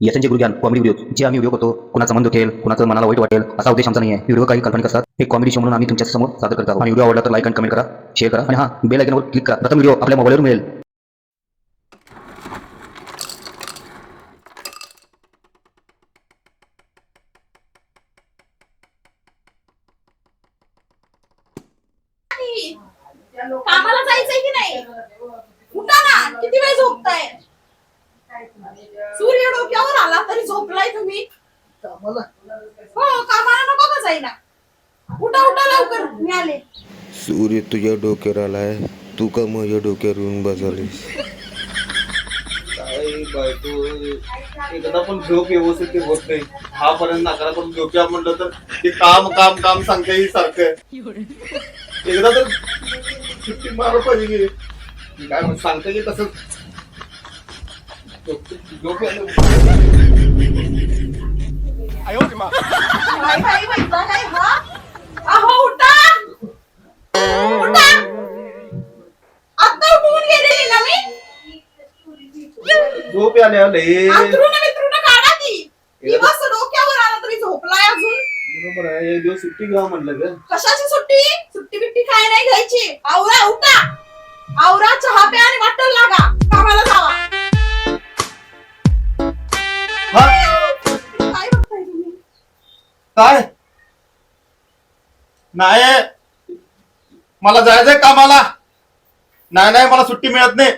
याचे गुरुज्ञान comedy video जे आम्ही व्हिडिओ करतो कुणाचा मन दुखेल कुणाचं मनाला वाईट वाटेल असा उद्देश आमचा नाही आहे व्हिडिओ काही काल्पनिक असतात. हे कॉमेडी शो म्हणून आम्ही तुमच्यासमोर सादर करतो आणि व्हिडिओ आवडला तर लाईक आणि कमेंट करा शेअर करा. आणि हा बेल आयकनवर क्लिक करा. प्रथम व्हिडिओ आपल्या मोबाईलवर मिळेल. तुझ्या डोक्यावर आलाय. तू का माझ्या डोक्यावर येऊन बसवलीस? काय बायको एकदा पण झोप व्यवस्थित ते होत नाही. हा पर्यंत पण तर ते काम काम काम सांगते ही सारखं. एकदा तर सुट्टी मारलं पाहिजे की. काय म्हणत सांगते तसं हा आता उठून गेलेली ना मी झोप आले आले काढा ती दिवस डोक्यावर आला तरी झोपलाय अजून बरोबर आहे एक दिवस सुट्टी घ्या म्हणलं ग कशाची सुट्टी सुट्टी बिट्टी काय नाही घ्यायची आवरा उठा आवरा चहा प्या आणि वाटण लागा कामाला जावा काय? काय? नाही. मला जायचंय कामाला. नाही नाही मला सुट्टी मिळत नाही.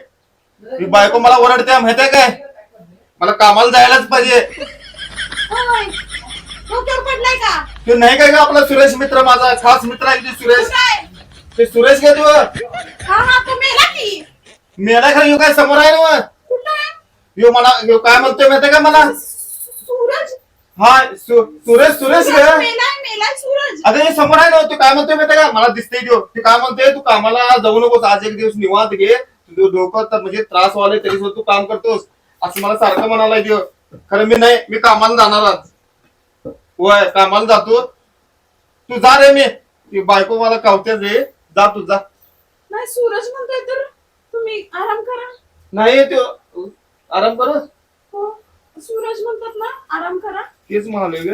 ही बायको मला ओरडते माहितीये काय? मला कामाला जायलाच पाहिजे. होय. डोक्यावर पडलाय का? ते नाही काय का आपला सुरेश मित्र माझा? खास मित्र आहे ते सुरेश? काय ते सुरेश घे तू? हा हा तो मेला की. मेला खरं काय समोर आहे ना कुठं ह्यो मला ह्यो काय म्हणतोय माहितीये का मला? सूरज हा सुरेश सुरेश घे मेलाय मेलाय सूरज. अगं हे समोर आहे ना तू काय म्हणतोय माहितीये का? मला दिसतंय तो ते काय म्हणतोय? तू कामाला जाऊ नकोस. आज एक दिवस निवांत घे. तुझं डोकं तर म्हणजे त्रास व्हायला तरी सुद्धा तू काम करतोस. असं मला सारखं म्हणाला देव खरं मी नाही मी कामाला जाणार आज. होय कामाला जातो. तू जा रे मी. ती बायको मला कावते रे. जा तू जा. नाही सूरज म्हणतोय तर तुम्ही आराम करा. नाही तो आराम कर. सूरज म्हणतात ना आराम करा. तेच म्हणाले ग.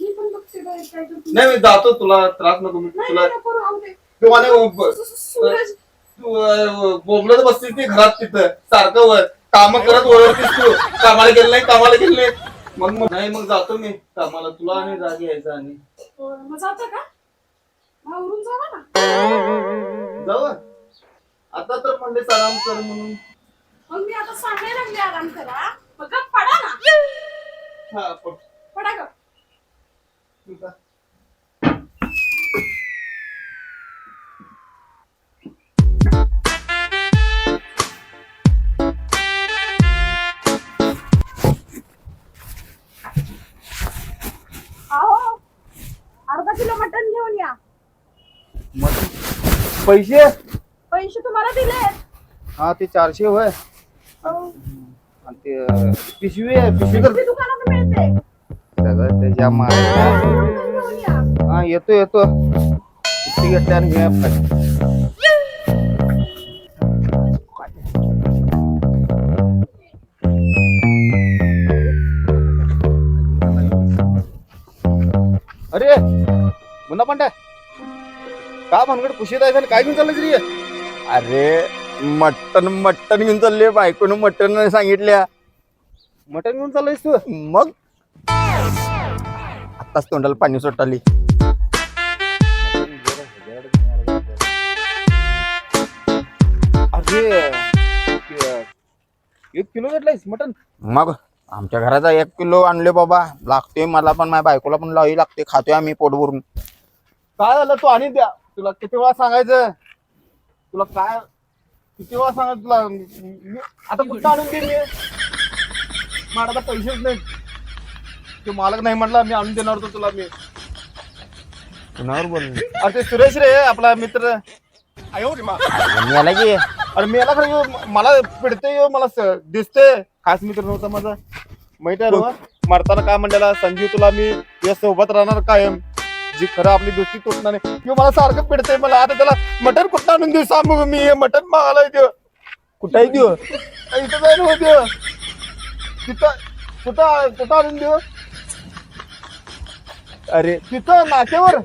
मी पण बघते बाहेर काय करते. नाही मी जातो तुला त्रास नको मी नाही तुला नाही, नको राहू दे. तू मला सू- सू- सूरज. तू अं, बोंबलत बसतीस ती घरात तिथं. सारखं वर. काम करत ओरडतीस तू. कामाला गेलं नाही कामाला गेलं नाही. मग मग नाही मग जातो मी. कामाला तुला आणि जाग यायचा आणि. मग जाता का? आवरून जावा ना. जाऊ आता तर म्हणले आराम कर म्हणून. मग मी आता सांगायला लागले आराम करा. मग गप पडा ना. हा पण पडा गप तू जा. आहो अर्धा किलो मटण घेऊन या. पैसे? पैसे तुम्हाला दिले हा ते चारशे होय. आणि ते अं, पिशवी आहे पिशवी तर दुकानात मिळते. सगळं त्याच्या मारायला घेऊन या. हा येतो येतो. किती घेतल्या आणि घे आपलं. अरे मुन्ना पांड्या का भानगड कुशीत आहे? काय घेऊन चाललं रे? अरे मटन मटन घेऊन चालले बायकोनं मटन सांगितल्या. मटण घेऊन चाललंयस तू? मग? आताच तोंडाला पाणी सुटाली. अरे एक किलो घेतलायस मटण मग? आमच्या घराचा एक किलो आणले बाबा. लागते मला पण माझ्या बायकोला पण लावी लागते खातोय आम्ही पोट भरून काय झालं? तू आणि द्या. तुला किती वेळा सांगायचं? तुला काय किती वेळा सांगायचं तुला? मी- आता कुठं आणून दे मी मला आता पैसेच नाही ते मालक नाही म्हटला मी आणून देणार होतो तुला मी. कुणावर अरे ते सुरेश रे आपला मित्र. मी. आला की? अरे मी याला खरं मला पिडते ह्यो, मला स- दिसते खास मित्र नव्हता माझा. माहिती आहे ना मरताना काय म्हणलेला संजीव तुला मी या सोबत राहणार कायम. जी खरं आपली दोस्ती तुटणार नाही किंवा मला सारखं पिडतंय मला आता त्याला मटण कुठं आणून देऊ? सांग मग मी? हे मटण मागायला देऊ कुठे देऊ इथं जायला होते तिथं कुठं कुठं आणून देऊ? अरे तिथं नाक्यावर.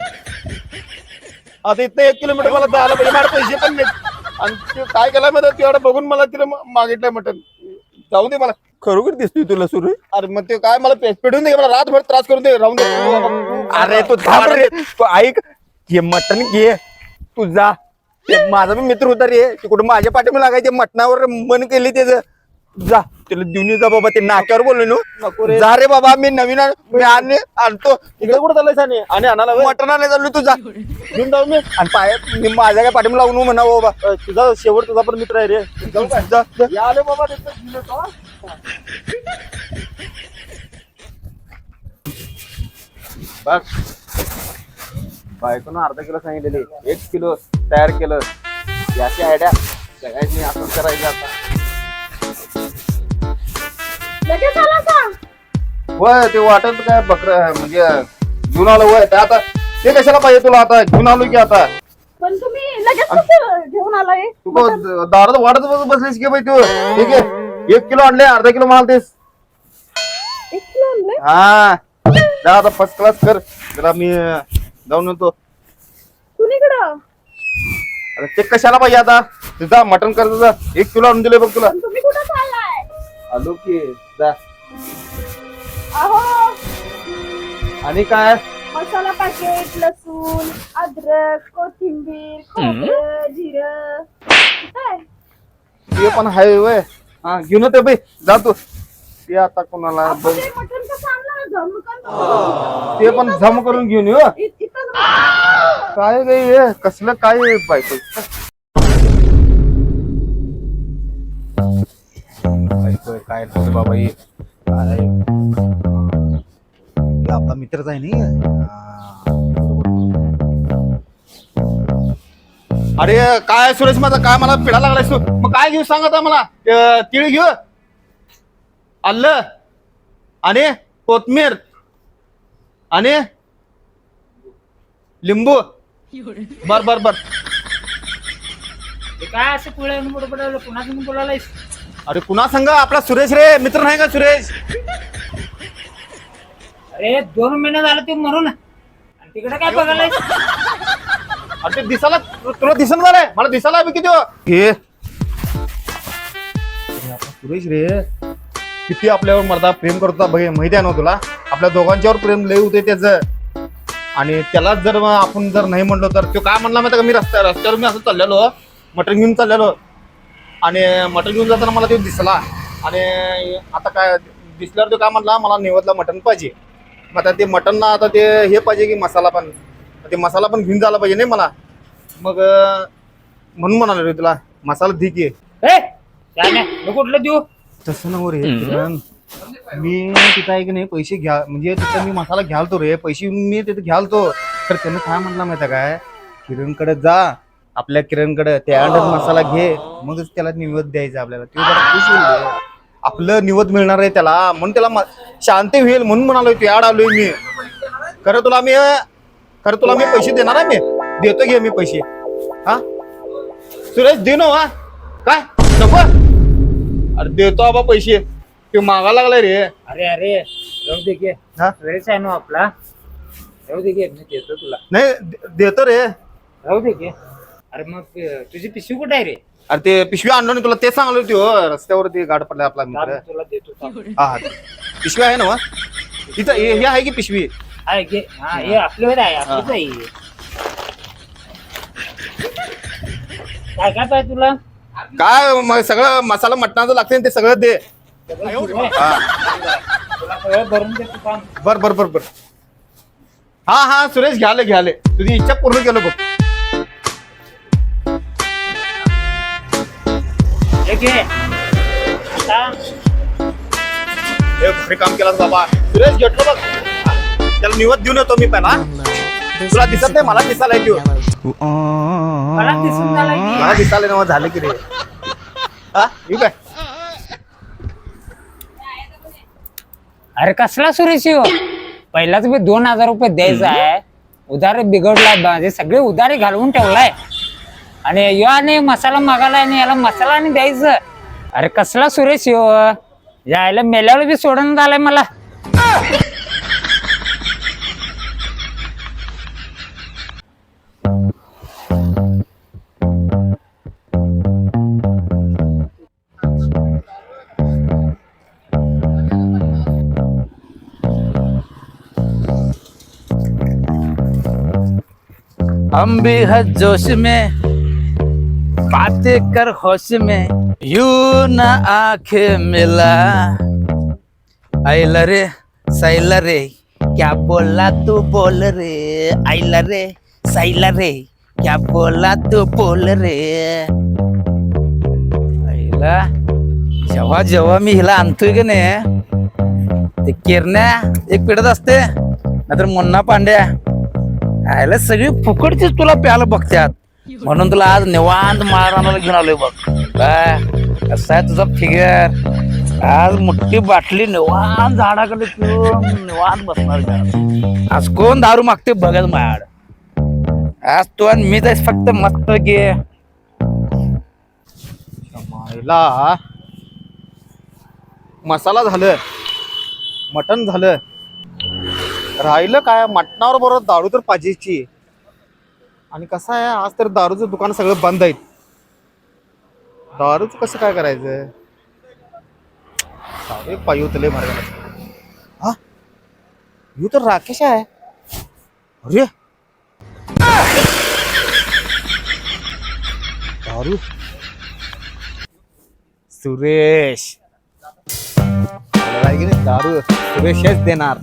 आता इथं एक किलोमीटर मला जायला पाहिजे. माझे पैसे पण नाहीत. आणि ते काय केलं माहिती तेवढं बघून मला तिला मागितलंय मटन जाऊ दे मला. खरोखर दिसतोय तुला सुरू? अरे मग ते काय मला पे- पेटून दे मला रातभर त्रास करून दे राहून दे. अरे तू थांब रे. तू ऐक हे मटण घे. तू जा. ते माझा पण मित्र होता रे. ते कुठं माझ्या पाठीमा लागायचे मटणावर मन केली त्याच. जा त्याला देऊन ये जा बाबा ते नाक्यावर बोललो नको नो. जा रे बाबा मी नवीन आण- मी आण- आणतो. इकडे कुठं चाललंय साने आणि आणायला होय? मटण आणायला चाललो तू जा. घेऊन जाऊ मी. आणि पाय मी माझ्या काय पाठीमा लागू नको म्हणा बाबा. अ, तुझा शेवट तुझा पण मित्र आहे रे. जाऊ काय? जा, जा. या आले बाबा. बघ बायकोनं अर्धा किलो सांगितलेली. एक किलो तयार केलं. याची आयडिया सगळ्यांनी असं करायचं आता. लगेच आला का? होय ते वाटत काय बकर म्हणजे घेऊन आलो होय ते आता ते कशाला पाहिजे तुला आता? घेऊन आलो की आता. पण तुम्ही लगेच कसं घेऊन आलाय? तू को दारात वाटत बस- बसलीस की बाई तू? ठीक आहे. एक किलो आणले अर्धा किलो म्हणालतेस एक किलो आणलंय? हा. जा आता फर्स्ट क्लास कर. जरा मी अं, जाऊन येतो. कुणीकडं अरे ते कशाला पाहिजे आता? तुझा मटन कर तुझा. एक किलो आणून दिले बघ तुला. पण तुम्ही कुठं चाललाय? आलो की जा. अहो आणि काय? मसाला पॅकेट लसूण अद्रक कोथिंबीर खोबरं जिरं. काय? ते पण हाय वय. हा घेऊन येते बाई. जा तू. ते आता कोणाला बघ. ते मटण कसं आणलं झमकन ते पण जम करून घेऊन येऊ जमकन. काय हे? कसलं काय हे बायको? बायको काय झालं बाबा हे काय? हे आपला मित्रच आहे नाही अरे काय सुरेश माझा? काय मला पिढा लागलाय तू मग काय घेऊ सांग आता मला? अं, तीळ घेऊ? आलं आणि कोथमीर? आणि लिंबू? बर बर बर. काय असं पुढे बडबडावलं पुन्हा तुम्ही बोलायलायस अरे कुणा सांग आपला सुरेश रे मित्र नाही का सुरेश? अरे दोन महिने झालं ते मरून. आणि तिकडे काय बघायलायस? अरे ते दिसायला तुला दिसन झालंय मला दिसायला हवी किती हो? सुरेश रे किती आपल्यावर मर्दा प्रेम करतो बघ माहिती आहे ना तुला? आपल्या दोघांच्यावर प्रेम लय होते त्याच. आणि त्यालाच जर आपण जर नाही म्हणलो तर तो काय म्हणला माहिती का? मी रस्त्या रस्त्यावर मी असं चाललेलो मटण घेऊन चाललेलो. आणि मटण घेऊन जाताना मला तो दिसला. आणि आता काय दिसल्यावर तो काय म्हणला मला निवडला मटण पाहिजे. मग आता ते मटण ना आता ते हे पाहिजे की मसाला पण. ते मसाला पण घेऊन जायला पाहिजे नाही मला. मग म्हणून म्हणालो रे तुला मसाला त्याने नको कुठलं देऊ. तसं नव रे किरण मी तिथं आहे की नाही पैसे घ्या म्हणजे तिथं मी मसाला घ्यालतो रे पैसे मी तिथे घ्यालतो. तर त्यानं काय म्हटलं माहिती काय? किरणकडे जा. आपल्या किरणकडे त्यानंतर मसाला घे मगच त्याला निवद द्यायचा आपल्याला. ते जरा खुश होईल रे. आपलं निवद मिळणार आहे त्याला. म्हणून त्याला म- शांती होईल म्हणून म्हणालोय तू याड आलोय मी. खरं तुला मी खरं तुला मी पैसे देणार आहे मी? देतो घे मी पैसे. हा? सुरेश दे ना हा. काय? नको? अरे देतो आबा पैसे. ते मागा लागलाय रे. अरे अरे राहू दे हा? वेळेस आहे ना आपला. राहू दे घे मी देतो तुला. नाही दे- देतो रे. राहू दे अरे मग अं, तुझी पिशवी कुठे आहे रे? अरे ते पिशवी आणलो नाही तुला ते सांगलो होती हो रस्त्यावरती गाड पडला आपला थांब, मित्र तुला देतो थांब. हा हा. पिशवी आहे ना वा? इथं हे हे आहे की पिशवी? आहे घे हा हे आपल्याकडे आहे आपलीच आहे. हे. काय काय पाहिजे तुला? काय मग सगळं मसाला मटणाचं लागते ते सगळं दे. हा. तुला सगळं भरून देतो थांब. बर बर बर बर. हा हा सुरेश घ्याले घ्याले तुझी इच्छा पूर्ण केलो बघ. हे घे आता. हे भारी काम केलं बाबा. सुरेश घेतलो बघ. त्याला निवत देऊन येतो मी पहिला. तुला दिसत नाही मला दिसायला येतो. मला दिसून झाला की. मला दिसायला ना झालं की रे. हा येऊ काय? अरे कसला सुरेश हो पहिलाच मी दोन हजार रुपये द्यायचा आहे. उधार बिघडलाय सगळे उधारी घालवून ठेवलाय. आणि यो आणि मसाला मागायला आणि याला मसाला आणि द्यायचं. अरे कसला सुरेश यो? यायला मेल्यावर बी सोडून झालंय मला. हम भी है जोश में। बातें कर होश में यू न आखे मिला। आइला रे सैला रे क्या बोला तू बोल रे? आईला रे सैला रे क्या बोला तू बोल रे? आईला जेव्हा जेव्हा मी हिला आणतोय की नाही ते किरण्या एक पिढत असते नाहीतर मुन्ना पांड्या. आयला सगळी फुकटचीच तुला प्यायला बघतात म्हणून तुला आज निवांत मारायला घेऊन आलोय बघ. काय? कसं आहे तुझा फिगर आज मोठी बाटली निवांत झाडाकडे पिऊन निवांत बसणार घरात. आज. कोण दारू मागते बघत माड. आज तू आणि मी तर फक्त मस्त घे मायला. मसाला झालं. मटण झालं. राहिलं काय? मटणावर बरोबर दारू तर पाहिजेची आणि कसं आहे आज तर दारूचं दुकान सगळं बंद आहेत. दारूचं कसं काय करायचं सारे पायी होतले मार्गाला हा? यू तर राकेश आहे. अरे! दारू? सुरेश. दारू सुरेशच देणार.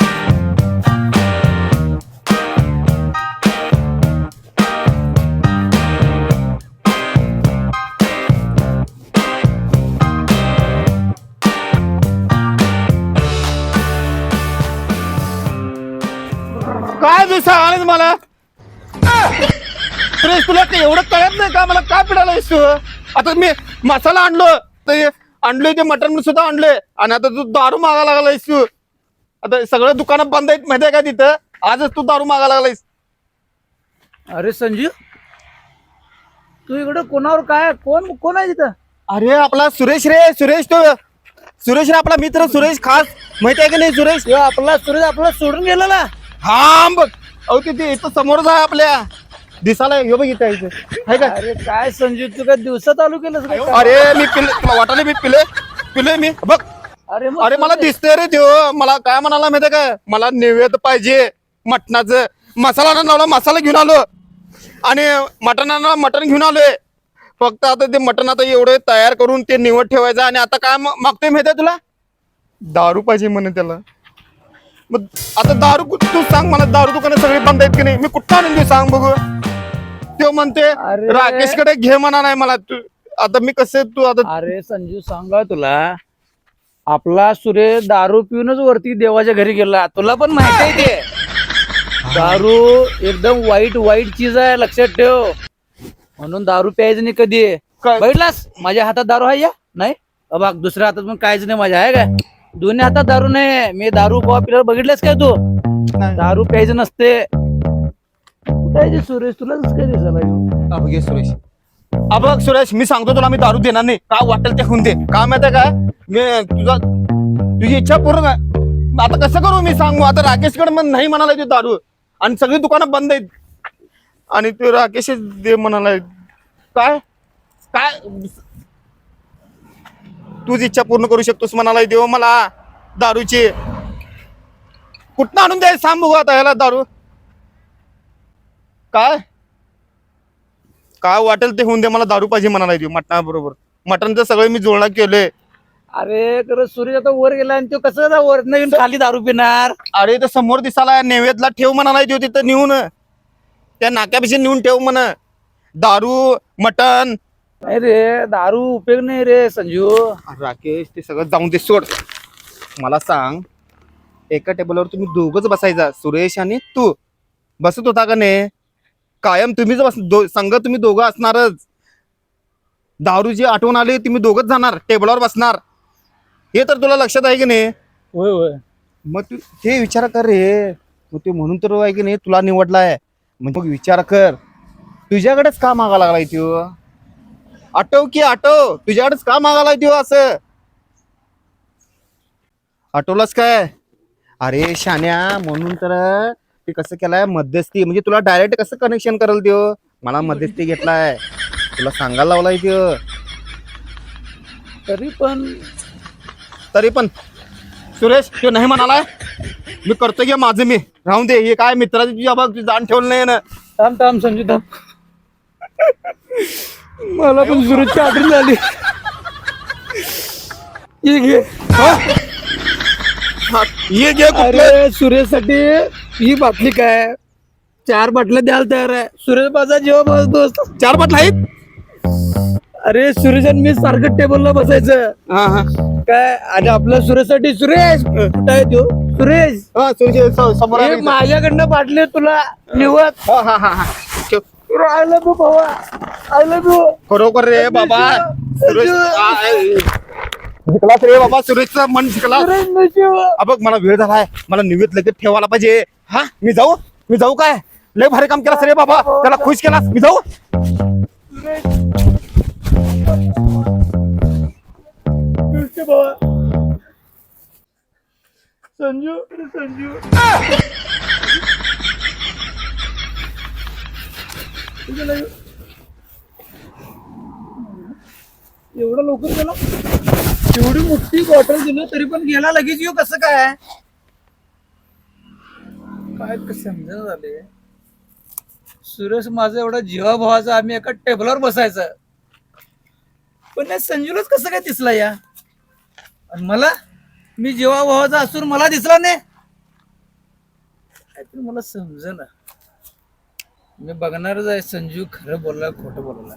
काय तू सांगाल मला? सुरेश तुला ते एवढं कळत नाही का मला? काय पिडायला तू आता मी मसाला आणलो ते आणलोय ते मटण सुद्धा आणलोय. आणि आता तू दारू मागा लागलायस तू. आता सगळं दुकानं बंद आहेत माहिती आहे का तिथं? आजच तू दारू मागा लागलायस अरे संजीव तू इकडं कोणावर काय? कोण कोण आहे तिथं? अरे आपला सुरेश रे सुरेश तो. सुरेश रे आपला मित्र सुरेश खास. माहिती आहे का नाही सुरेश? आपला सूर्य आपला सोडून गेलेला हा बघ अहो तिथे इथं समोरच आहे आपल्या. दिसाला यो बघ इथं आहे इथं. आहे का? अरे काय संजीव तू काय दिवसा चालू केलंस काय अरे मी पिले तुला वाटायला मी पिले पिले मी. बघ. अरे मग अरे मला दिसतंय रे त्यो. मला काय म्हणाला माहितीये काय मला नैवेद्य पाहिजे. मटणाचं मसाला लावला मसाला घेऊन आलो. आणि मटणाला मटण घेऊन आलोय. फक्त आता ते मटण आता एवढं तयार करून ते निवड ठेवायचं आणि आता काय मा- मागतोय माहितीये तुला? दारू पाहिजे म्हणे त्याला. मग आता दारू कु- तू सांग मला दारू दुकानं सगळी बंद आहेत की नाही? मी कुठं आणून देऊ सांग बघू. तो म्हणते अरे. राकेशकडे घे म्हणा नाही मला. तू आता मी कसं तू? आता अरे संजीव सांगा तुला. आपला सूर्य दारू पिऊनच वरती देवाच्या घरी गेला. तुला पण माहिती आहे ते. दारू एकदम वाईट वाईट चीज आहे लक्षात ठेव. म्हणून दारू प्यायचं नाही कधी. काय? बघितलास माझ्या हातात दारू आहे या? नाही? अ बघ दुसऱ्या हातात पण काहीच नाही माझ्या आहे काय? दोन्ही हातात दारू नाही. मी दारू कवा पिल्यावर बघितलंस काय तू. दारू प्यायचं नसते. सुरेश? तुला कसं काय दिसायला ह्यो? हा बघ हे सुरेश. हा बघ सुरेश मी सांगतो तुला मी दारू देणार नाही. काय वाटेल ते होऊन दे. का माहिती काय? मी तुझा तुझी इच्छा पूर्ण आहे. आता कसं करू मी सांगू? आता राकेशकडे मग नाही म्हणाला ते दारू. आणि सगळी दुकानं बंद आहेत. आणि ते राकेश दे म्हणाला काय? काय? तूच इच्छा पूर्ण करू शकतोस म्हणाला देव मला. दारूची. कुठनं आणून द्यायचं सांग बघू आता ह्याला दारू. काय? काय वाटेल ते होऊन दे मला दारू पाहिजे म्हणाला देऊ मटणा बरोबर मटणचं सगळं मी जोडणा केलंय. अरे खरं सूर्य आता वर गेला आणि तो कसं वर येऊन खाली दारू पिणार? अरे तर समोर दिसाला नैवेदला ठेव म्हणाला देऊ तिथं नेऊन. त्या नाक्यापाशी नेऊन ठेव म्हण. दारू मटण नाही रे दारू उपयोग नाही रे संजू. राकेश ते सगळं जाऊन दे सोड. मला सांग एका टेबलवर तुम्ही दोघच बसायचा सुरेश आणि तू. बसत होता का नाही? कायम तुम्हीच बस दो संघ तुम्ही दोघं असणारच. दारू जी आठवण आली तुम्ही दोघच जाणार टेबलवर बसणार. हे तर तुला लक्षात आहे की नाही? होय होय. मग तू ते विचार कर रे. मग ते म्हणून तर आहे की नाही तुला निवडलाय. मग विचार कर. तुझ्याकडेच का मागा लागलाय त्यो? आठव की आठव तुझ्याकडेच का मागा लागलाय त्यो असं. आठवलंच काय? अरे शान्या म्हणून तर ते कसं केलाय मध्यस्थी. म्हणजे तुला डायरेक्ट कसं कनेक्शन करेल त्यो मला मध्यस्थी घेतलाय. तुला सांगायला लावलाय त्यो तरी पण. तरी पण. सुरेश तो नाही म्हणालाय? मी करतो घे माझं मी. राहून दे. हे काय मित्राची तुझ्या बघ जाण ठेवलं नाही ना. थांब थांब संजू थांब. मला पण सुरतची आठवण झाली ये घे. हा, ये घे अरे सुरेशसाठी ही बाटली काय? चार बाटल्या द्यायला तयार आहे. सुरेश माझा जेव्हा बस दोस्त चार बाटला आहेत? अरे सुरेश आणि मी सारखं टेबलला बसायचं. हा हा. काय? आणि आपल्या सुरेशसाठी सुरेश. कुठं आहे तो? सुरेश. हा सुरेश समोर हे. माझ्याकडनं बाटली तुला निवत हा हा हा. आय लव्ह यू भावा आय लव्ह यू खरोखर रे बाबा. सुरेश शिकलास रे बाबा. सुरेशचं मन शिकला बघ मला वेळ झालाय. मला निवेद लगेच ठेवायला पाहिजे. हा? मी जाऊ? मी जाऊ काय? लय भारी काम केलास रे बाबा. त्याला खुश केलास? मी जाऊ? संजू संजू कुठे गेला ह्यो? एवढं लवकर गेला? एवढी मोठी बॉटल दिलं तरी पण गेला लगेच? येऊ कसं काय? काय समजा झाले सुरेश माझा एवढा जीवा भावाचा आम्ही एका टेबलावर बसायचं. पण या संजूलाच कसं काय दिसला या? आणि मला? मी जेव्हा भावाचा असून मला दिसला नाही? मला समजेना मी बघणारच आहे. संजू खरं बोलला खोटं बोलला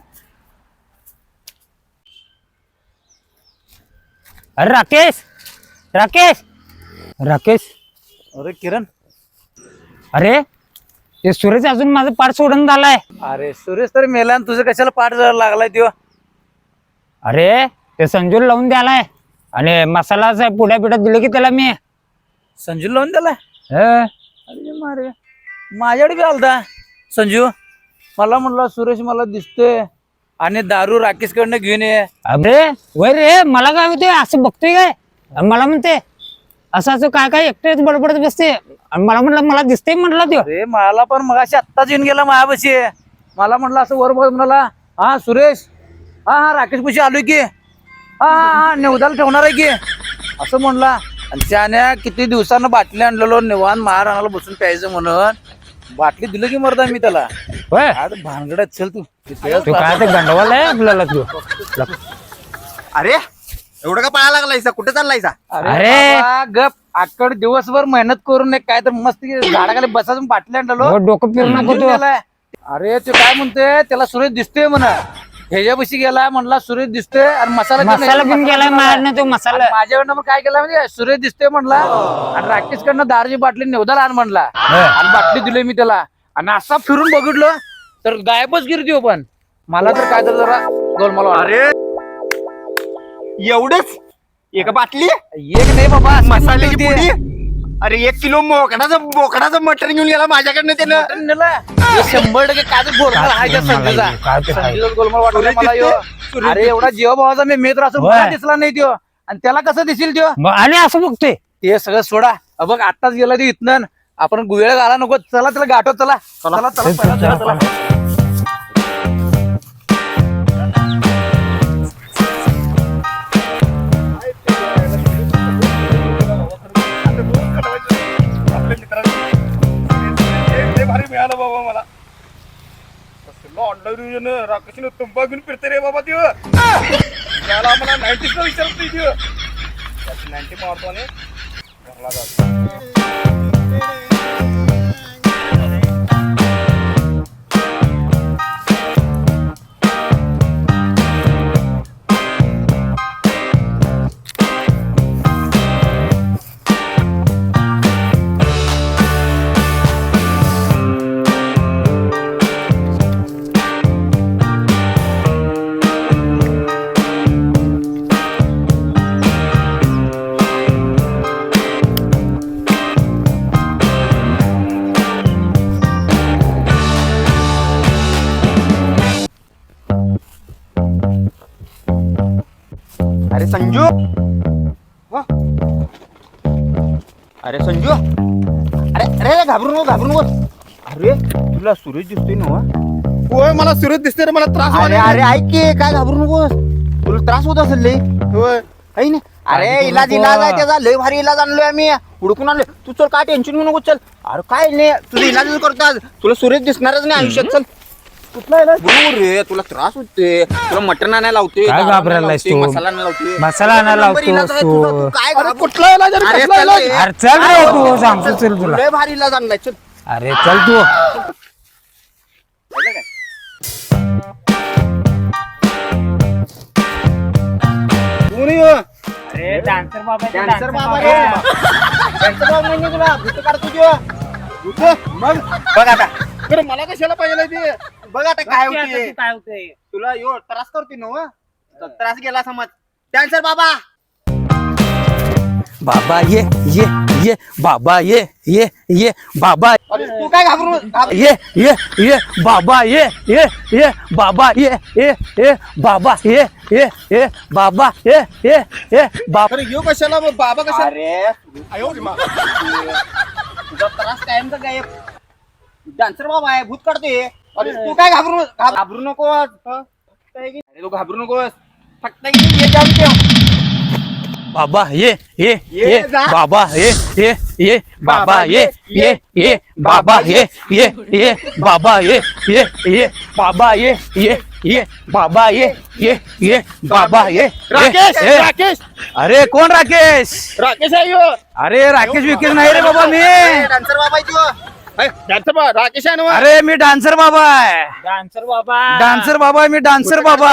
अरे राकेश! राकेश! राकेश! अरे किरण! अरे ते सुरेश अजून माझं पाठ सोडून झालाय. अरे सुरेश तर मेला आणि तुझं कशाला पाठ जायला लागलाय त्यो? अरे ते संजूला लावून द्यालाय. आणि मसाला असं पुड्या पिढ्यात दिलं की त्याला मी. संजू लावून दिलाय हं. अरे मारे. माझ्याकडे बी आलता. संजू मला म्हणला सुरेश मला दिसतोय आणि दारू राकेश कडनं घेऊन ये. अरे वय रे मला काय होते असं बघतोय काय? आणि मला म्हणते असं असं काय काय एकटेच बडबडत बसते. आणि मला म्हणलं मला दिसते म्हटलं त्यो. अरे मला पण मगाशी आत्ताच येऊन गेला मायापाशी. मला म्हटलं असं वर बघ म्हणाला हा सुरेश हा हा राकेश पशी आलोय की. हा हा हा नेवदाला ठेवणार आहे की. असं म्हणला. आणि त्याने किती दिवसानं बाटली आणलेलो निवान महाराणाला बसून प्यायचं म्हणून. बाटली दिलं की मरदा मी त्याला? होय. चल तू. तू काय ते गंडवाल आहे आपल्याला तू? अरे एवढं का पळायला लागलायसा? कुठे चाललायसा? अरे. अरे. बाबा, गप. आकड दिवसभर मेहनत करून एक काय तर मस्त झाडाखाली बसायचं बाटली आणलेलो. हो, डोकं फिरू नको तू. अरे ते काय म्हणते त्याला सुरेश दिसतोय म्हण. ह्याच्यापाशी गेला म्हणला सुरेश दिसतोय आणि मसाला घेऊन मसाला घेऊन गेलाय तो मसाला. माझ्याकडनं पण काय केलं म्हणजे सुरेश दिसतोय म्हणला आणि राकेश कडनं दारूची बाटली नेवदाला आण म्हणला. आणि बाटली दिली मी त्याला. आणि असा फिरून बघितलं तर गायबच गिरती हो पण. मला तर काय तर जरा गोलमाल वाटला. अरे एवढंच? एका बाटली? एक नाही बाबा अशी मसाल्याची मोठी होती. पुडी? अरे एक किलो मोकडाचं बोकडाचं मटण घेऊन गेला माझ्याकडनं त्यानं. शंभर टक्के काय तर गोलमाल आहे त्या वाटला मला ह्यो. अरे एवढा जीवा भावाचा मी मित्र असून होय. मला दिसला नाही त्यो. आणि त्याला कसं दिसेल त्यो? मग आणि असं बघतोय. ते सगळं सोडा. अ बघ आताच गेला ते इथनं. आपण गुवेळ घाला नको. चला त्याला गाठो चला. चला चला चला चला चला. भारी मिळालं बाबा मला. ऑनलाईन राकेशने तुंबा घेऊन फिरते रे बाबा त्यो त्याला मला नाईन्टीच विचारत नाही त्यो नाईन्टी मारतो आणि घरला जातो. अरे संजू! वा. अरे संजू! अरे अरे घाबरू नको घाबरू नको अरे तुला सुरेश दिसतोय ना होय मला सुरत दिसते रे मला त्रास अरे व्हायला. अरे ऐक की काय घाबरू नको तुला त्रास होत असेल लय होय. है ना? अरे इलाज नको. इलाज आहे त्याचा. लय भारी इलाज आणलोय आम्ही. हुडकून आणलोय. तू चल काय टेन्शन घेऊ नको चल. अरे काय नाही तुझं इलाज करतो आज. तुला सुरेश दिसणारच नाही आयुष्यात चल. कुठला रे तुला त्रास होते तुला मटण आणायला लावते काय घाबरायला लावते? मसाला आणायला लावते मसाला आणायला नंबर इलाज आहे लावतोस तुझा, तू. तू काय अरे घाबरू- कुठला इलाज अरे अरे कसला चल इलाज रे. अरे चल रे तू सांगतो चल तुला. लय भारी इलाज आणलाय चल. अरे चल तू. कोण आहे डान्सर बाबा रे. बाबा नाही तुला. भूत काढतो त्यो भूत मग. बघ आता. अरे मला कशाला पाहिजे ते? बघ आता काय होते काय होतंय तुला यो त्रास करते ना हो? तर त्रास गेला समज कॅन्सर बाबा बाबा ये ये ये बाबा ये ये ये बाबा अरे तू काय घाबरू घाब- ये ये ये बाबा ये ये ये बाबा ये ये ये बाबा ये ये ये बाबा ये ये ये बाबा अरे यो कशाला मग बाबा कशाला अरे आयो रे मा. तुझा त्रास कायमचा गायब डान्सर बाबा आहे भूत काढतोय अरे तू काय घाबरू हं? फक्त अरे तू घाबरू नकोस फक्त ये जाऊन बाबा ये ये ये बाबा ये ये ये बाबा ये ये ये बाबा ये ये ये बाबा ये ये ये बाबा ये ये ये बाबा ये ये ये बाबा ये राकेश. राकेश अरे कोण राकेश राकेश आहे यो अरे राकेश विकेश नाही रे बाबा मी डान्सर बाबा राकेश आहे ना अरे मी डान्सर बाबा आहे. डान्सर बाबा. डान्सर बाबा आहे मी डान्सर बाबा.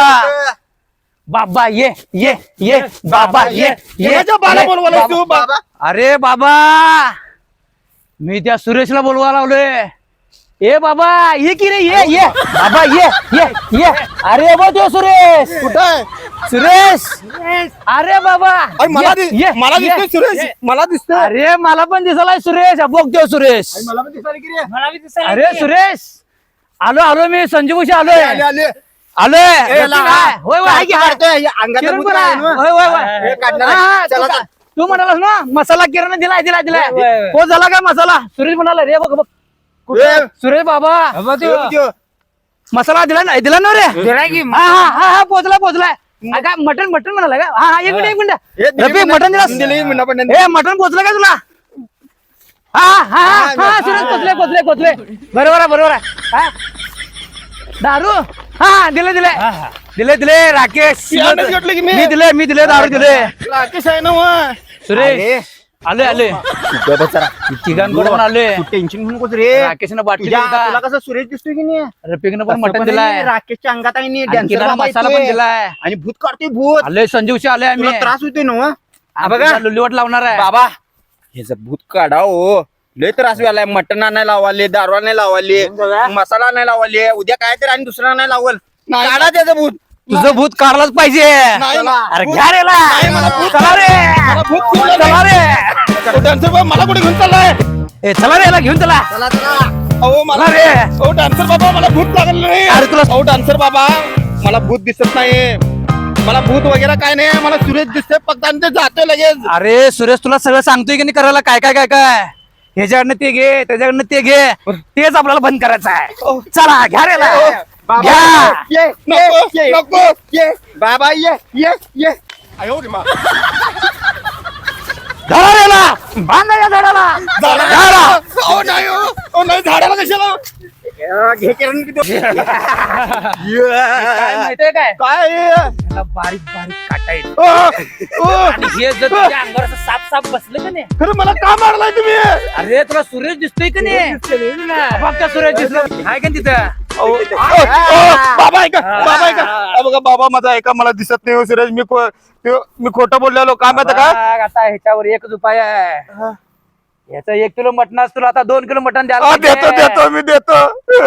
बाबा ये ये ये बाबा ये ये बाला ये. बोलवायला तू बा- बाबा. अरे बाबा. मी त्या सुरेशला बोलवा लावलोय ए बाबा ये की रे ये ये. बाबा ये ये ये. अरे बा तो सुरेश. कुठं आहे? सुरेश. अरे बाबा. अरे मला ये, दि- ये, मला ये, दिसतोय सुरेश. मला दिसतोय. अरे मला पण दिसलाय सुरेश. बघ तो सुरेश. मला पण दिसायला की रे. मला बी दिसायला अरे सुरेश. आलो आलो मी. संजूशी आलोय. आले आले. आलोय? होय होय आहे की काय? हे किरण पण काय आहे. होय, होय, होय. हे काढणार आहे. हा, चला, तू चला. का- तू म्हणालास ना मसाला किरण दिलाय दिलाय दिलाय. होय, होय. हो झाला काय मसाला? सुरेश म्हणाला रे बघ बघ. कुठं? सुरेश बाबा. मसाला दिला नाही दिला ना रे? दिलाय की हा हा हा हा पोचलाय हा, काय मटन मटन म्हणाला का? हा हा एक मिनिट एक हे मिनिट दिली म्हणा- मटन दिली. ए मटन पोचलं का तुला? हा हा हा हा सुरेश पोचले पोचले पोचले बरोबर आहे बरोबर आहे. हा. दारू? हा दिले दिले. हा, हा. दिले दिले राकेश. मी. दिले मी दिले दारू दिले. राकेश आहे ना सुरेश. आलोय आलोय. तिघांकडे पण आलोय. टेन्शन घेऊ नकोस रे. राकेशनं बाटली तुझ्या दिली तुला का? कसं सुरेश दिसतोय की नाही? रफिकनं पण पण दिलाय. राकेशच्या अंगात आहे नाही आणि dancer किराणा बाबा मसाला येतोय. पण दिलाय. आणि भूत काढतोय भूत. आलोय संजीवशी आलोय आम्ही. तुला त्रास होतोय ना हो? हा, बघा. तुला लुल्लीवाट लावणार आहे. बाबा. ह्याचं भूत काढा हो. लय त्रास व्हायलाय. मटण आणायला लावाले दारू आणायला लावाले मसाला आणायला लावाले. उद्या काय तर आणि दुसरं आणायला लावल. काढा त्याचं भूत. तुझं भूत काढलाच पाहिजे. अरे घ्या. चला रे. चला रे. डान्सर बाबा मला कुठे घेऊन चाललाय? ए चला रे याला घेऊन चला. अहो मला रे. अहो डान्सर बाबा मला भूत लागलं नाही अरे तुला- अहो डान्सर बाबा मला भूत दिसत नाही मला भूत वगैरे काय नाही मला सुरेश दिसते फक्त आणि ते जातोय लगेच. अरे सुरेश तुला सगळं सांगतोय की नाही करायला? काय काय काय काय? ह्याच्याकडनं ते घे त्याच्याकडनं ते घे. तेच आपल्याला बंद करायचं आहे. चला घ्या रे. बाबा घ्या ये नको, ये ये नको. ये बाबा ये ये ये अयो रे मा. धरा रे ला. बांधा या झाडाला झाडाला अहो नाही हो. अहो नाही झाडाला कशाला घे किरण किती काय? माहितीये काय? काय हे? त्याला बारीक बारीक काटा येईल अहो, अहो. आणि हे जर तुझ्या अंगावर असं साप साप बसलं का नाही? खरं मला का मारलाय तुम्ही? अरे तुला सुरेश दिसतोय का नाही? बघ सुरेश दिसलं. आहे का तिथं? अहो, अहो, अहो, बाबा ऐका. बाबा ऐका अहो, बघा बाबा माझा ऐका मला दिसत नाही हो, सुरेश. मी खो- त्यो- मी खोटं बोललेलो काय माहिती का? बघ, आता ह्याच्यावर एकच उपाय आहे. याचं एक किलो मटण तुला आता दोन किलो मटण द्यायला पाहिजे. देतो देतो मी देतो.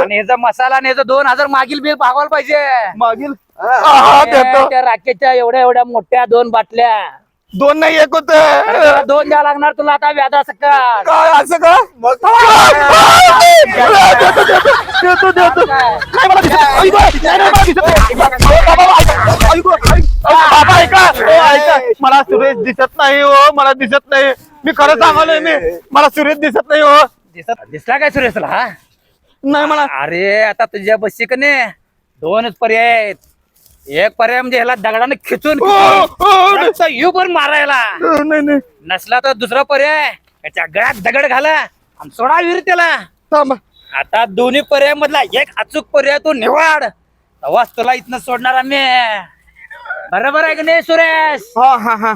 आणि ह्याचा मसाला आणि ह्याचं दोन हजार मागील बिल भागवायला पाहिजे. मागील? हा, हा, देतो. त्या राकेशच्या एवढ्या एवढ्या मोठ्या दोन बाटल्या. दोन नाही एक होत. दोन द्या लागणार तुला आता व्याजा सकट. काय असं का? देतो, देतो. नाही मला दिसत. आई गं, नाही, नाही, मला दिसत नाही. बाबा, ऐका. बाबा मला सुरेश दिसत नाही हो. मला दिसत नाही. मी खरं सांगालोय मी. मला सुरेश दिसत नाही हो. दिसत दिसला काय सुरेश तुला हा? नाही मला. अरे आता तुझ्या बसशी का नाही दोनच पर्याय आहेत. एक पर्याय म्हणजे ह्याला दगडाने खिचून. यू पण मारायला. नाही नाही. नसला तर दुसरा पर्याय त्याच्या गळ्यात दगड घाला आणि सोडा विहीर त्याला थांबा. आता दोन्ही पर्याय मधला एक अचूक पर्याय तू निवड. तेव्हाच तुला इथनं सोडणार आम्ही. बरोबर आहे का नाही सुरेश? हा हा हा.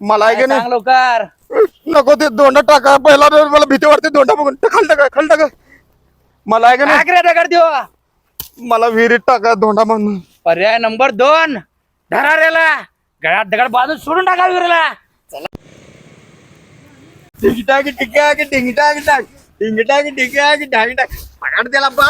मला आहे का सांग नाही? लवकर? नको ते दोंडा टाका. पहिला मला भीती वाटते दोंडा बघून. खाल टाका खाल टाका. मला आहे का नाही? काय दगड देऊ. मला विहिरीत टाका दोंडा म्हणून पर्याय नंबर दोन. धरा रेला. गळ्यात दगड बाजून सोडून टाका विहिरीला. टिंगटाक टिकाक टिंगटाक टाक टिंगटाक टिकाक ढाक टाक पकड त्याला बा